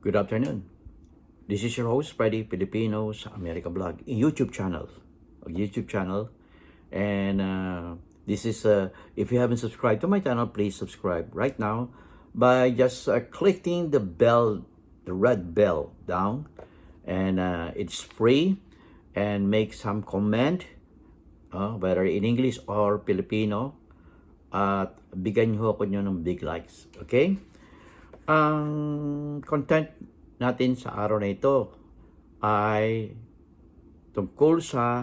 Good afternoon. This is your host, Freddy Filipino sa America Vlog, YouTube channel. YouTube channel. And uh, this is, uh, if you haven't subscribed to my channel, please subscribe right now by just uh, clicking the bell, the red bell down. And uh, it's free. And make some comment, uh, whether in English or Filipino. At bigyan niyo ako nyo ng big likes. Okay? Ang content natin sa araw na ito ay tungkol sa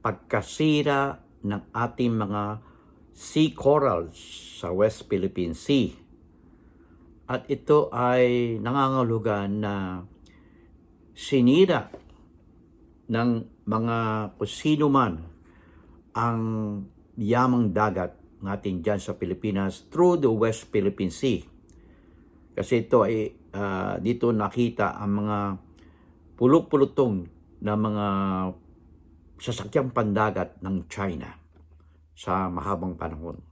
pagkasira ng ating mga sea corals sa West Philippine Sea. At ito ay nangangahulugan na sinira ng mga kusino man ang yamang dagat natin dyan sa Pilipinas through the West Philippine Sea. Kasi ito ay ah, dito nakita ang mga pulok-pulutong na mga sasakyang pandagat ng China sa mahabang panahon.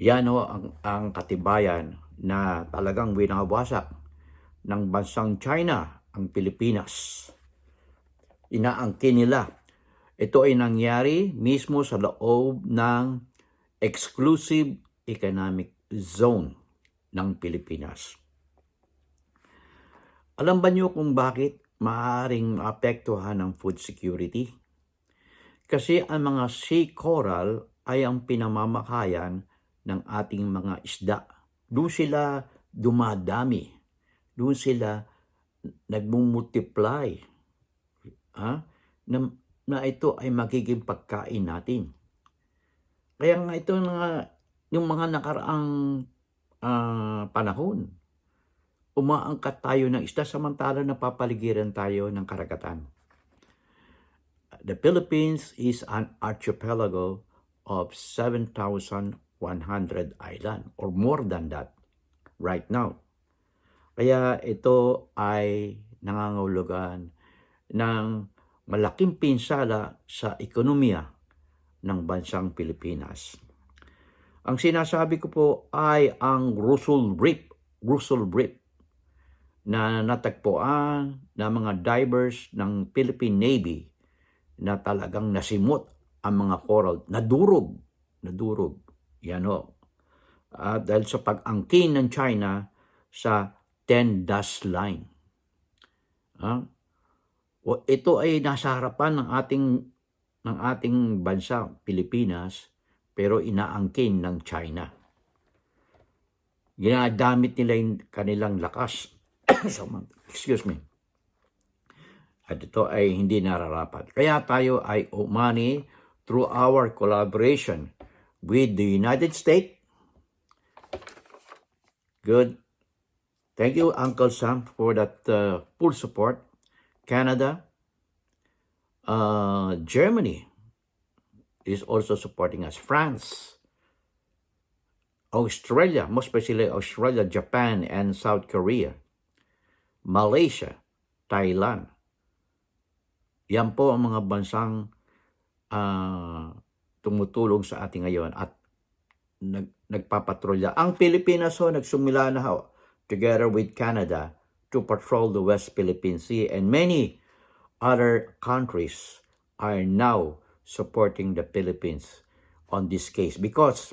Yan ho ang, ang katibayan na talagang winawasak ng bansang China ang Pilipinas. Inaangkin nila. Ito ay nangyari mismo sa loob ng exclusive economic zone ng Pilipinas. Alam ba niyo kung bakit maaaring maapektuhan ng food security? Kasi ang mga sea coral ay ang pinamamakayan ng ating mga isda. Doon sila dumadami. Doon sila nagmumultiply. Ha? Na, na ito ay magiging pagkain natin. Kaya nga ito nga, yung mga nakaraang ah, panahon, umaangkat tayo ng isda samantala napapaligiran tayo ng karagatan. The Philippines is an archipelago of 7,100 island or more than that right now. Kaya ito ay nangangahulugan ng malaking pinsala sa ekonomiya ng bansang Pilipinas. Ang sinasabi ko po ay ang Russell Reef, Russell Reef na natagpuan ng mga divers ng Philippine Navy na talagang nasimot ang mga coral, nadurog, nadurog. Yan o. At dahil sa pag-angkin ng China sa 10 dash line. Ha? O, ito ay nasa harapan ng ating ng ating bansa, Pilipinas, pero inaangkin ng China. Ginagamit nila yung kanilang lakas. Excuse me. At ito ay hindi nararapat. Kaya tayo ay umani through our collaboration with the United States. Good. Thank you, Uncle Sam, for that uh, full support. Canada, uh, Germany is also supporting us. France, Australia, most especially Australia, Japan, and South Korea. Malaysia, Thailand. Yan po ang mga bansang ah, tumutulong sa ating ngayon at nag, nagpapatrolya. Ang Pilipinas ho, nagsumila na ho, together with Canada to patrol the West Philippine Sea and many other countries are now supporting the Philippines on this case because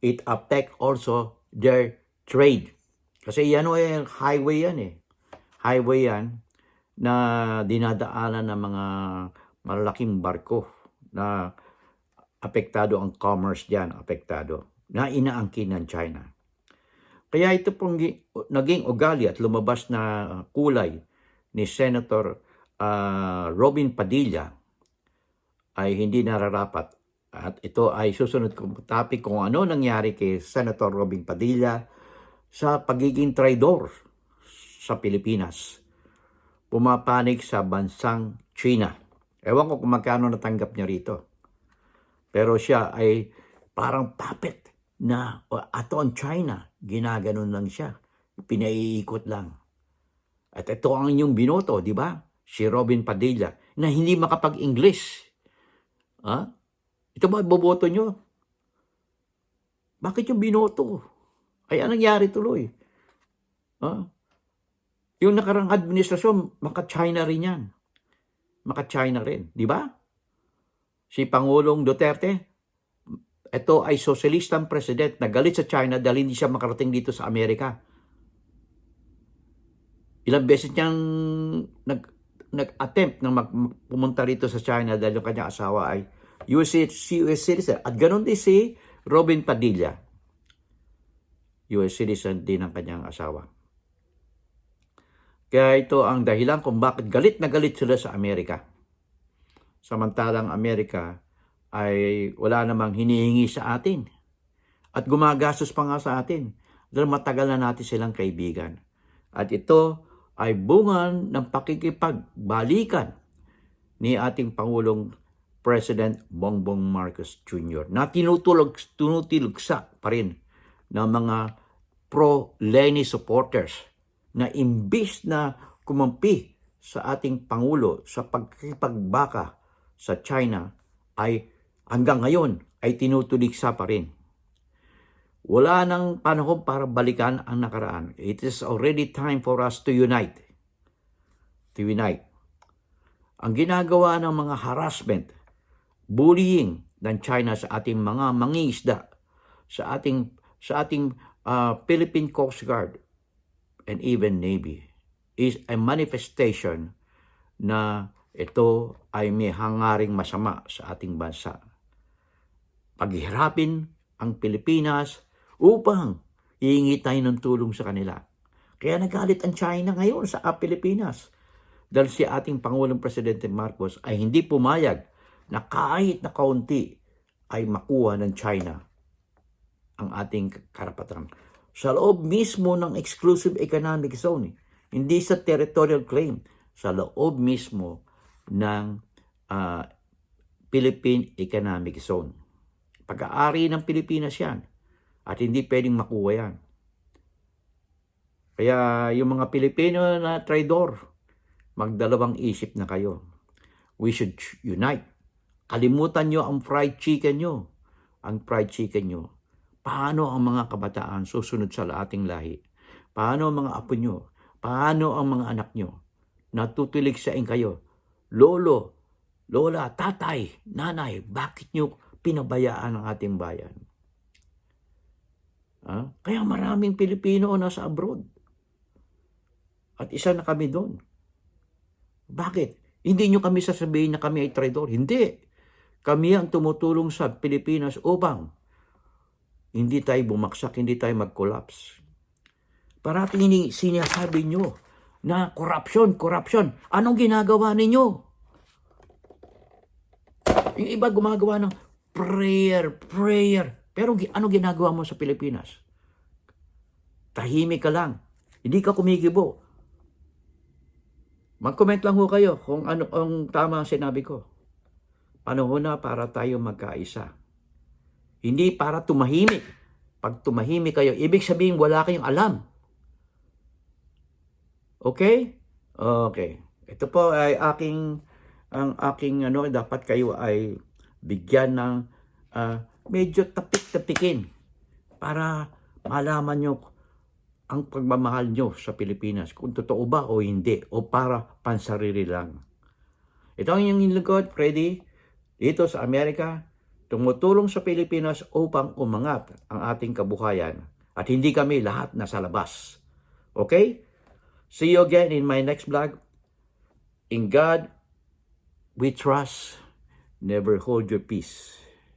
it affect also their trade. Kasi yan o eh, highway yan eh. Highway yan na dinadaanan ng mga malalaking barko na apektado ang commerce diyan, apektado, na inaangkin ng China. Kaya ito pong gi- naging ugali at lumabas na kulay ni Senator ah, Robin Padilla ay hindi nararapat. At ito ay susunod kong topic kung ano nangyari kay Senator Robin Padilla sa pagiging traidor sa Pilipinas. Pumapanig sa bansang China. Ewan ko kung magkano natanggap niya rito. Pero siya ay parang puppet na o, ato ang China, ginaganon lang siya. Pinaiikot lang. At ito ang inyong binoto, di ba? Si Robin Padilla, na hindi makapag-English. Ha? Ito ba boboto nyo? Bakit yung binoto? Ay, anong nangyari tuloy? Ha? Yung nakarang administrasyon, maka-China rin yan. Maka-China rin. Di ba? Si Pangulong Duterte, ito ay socialistang president na galit sa China dahil hindi siya makarating dito sa Amerika. Ilang beses niyang nag, nag-attempt na mag, pumunta rito sa China dahil yung kanyang asawa ay US, US citizen. At ganun din si Robin Padilla. US citizen din ang kanyang asawa. Kaya ito ang dahilan kung bakit galit na galit sila sa Amerika. Samantalang Amerika ay wala namang hinihingi sa atin. At gumagastos pa nga sa atin dahil matagal na natin silang kaibigan. At ito ay bungan ng pakikipagbalikan ni ating Pangulong President Bongbong Marcos Jr. na tinutulog, tinutilugsa pa rin ng mga pro-Lenny supporters na imbis na kumampi sa ating Pangulo sa pagkipagbaka sa China ay hanggang ngayon ay tinutuligsa pa rin. Wala nang panahon para balikan ang nakaraan. It is already time for us to unite. To unite. Ang ginagawa ng mga harassment, bullying ng China sa ating mga mangingisda, sa ating sa ating uh, Philippine Coast Guard and even Navy is a manifestation na ito ay may hangaring masama sa ating bansa. Paghihirapin ang Pilipinas upang hihingi tayo ng tulong sa kanila. Kaya nagalit ang China ngayon sa Pilipinas dahil si ating Pangulong Presidente Marcos ay hindi pumayag na kahit na kaunti ay makuha ng China ang ating karapatan. Sa loob mismo ng exclusive economic zone, hindi sa territorial claim, sa loob mismo ng uh, Philippine Economic Zone. Pag-aari ng Pilipinas yan at hindi pwedeng makuha yan. Kaya yung mga Pilipino na traidor, magdalawang isip na kayo. We should unite. Kalimutan nyo ang fried chicken nyo. Ang fried chicken nyo. Paano ang mga kabataan susunod sa ating lahi? Paano ang mga apo nyo? Paano ang mga anak nyo? Natutulig sa kayo. Lolo, lola, tatay, nanay, bakit nyo pinabayaan ang ating bayan? Ha? Kaya maraming Pilipino nasa abroad. At isa na kami doon. Bakit? Hindi nyo kami sasabihin na kami ay traidor. Hindi. Kami ang tumutulong sa Pilipinas upang hindi tayo bumaksak, hindi tayo mag-collapse. Parating sinasabi nyo na corruption, corruption. Anong ginagawa ninyo? Yung iba gumagawa ng prayer, prayer. Pero ano ginagawa mo sa Pilipinas? Tahimik ka lang. Hindi ka kumikibo. Mag-comment lang ho kayo kung ano ang tama ang sinabi ko. Panahon na para tayo magkaisa. Hindi para tumahimik. Pag tumahimik kayo, ibig sabihin wala kayong alam. Okay? Okay. Ito po ay aking ang aking ano dapat kayo ay bigyan ng uh, medyo tapik-tapikin para malaman nyo ang pagmamahal nyo sa Pilipinas kung totoo ba o hindi o para pansarili lang. Ito ang inyong lingkod, Freddy, dito sa Amerika, tumutulong sa Pilipinas upang umangat ang ating kabuhayan at hindi kami lahat nasa labas. Okay? See you again in my next vlog. In God, we trust. Never hold your peace.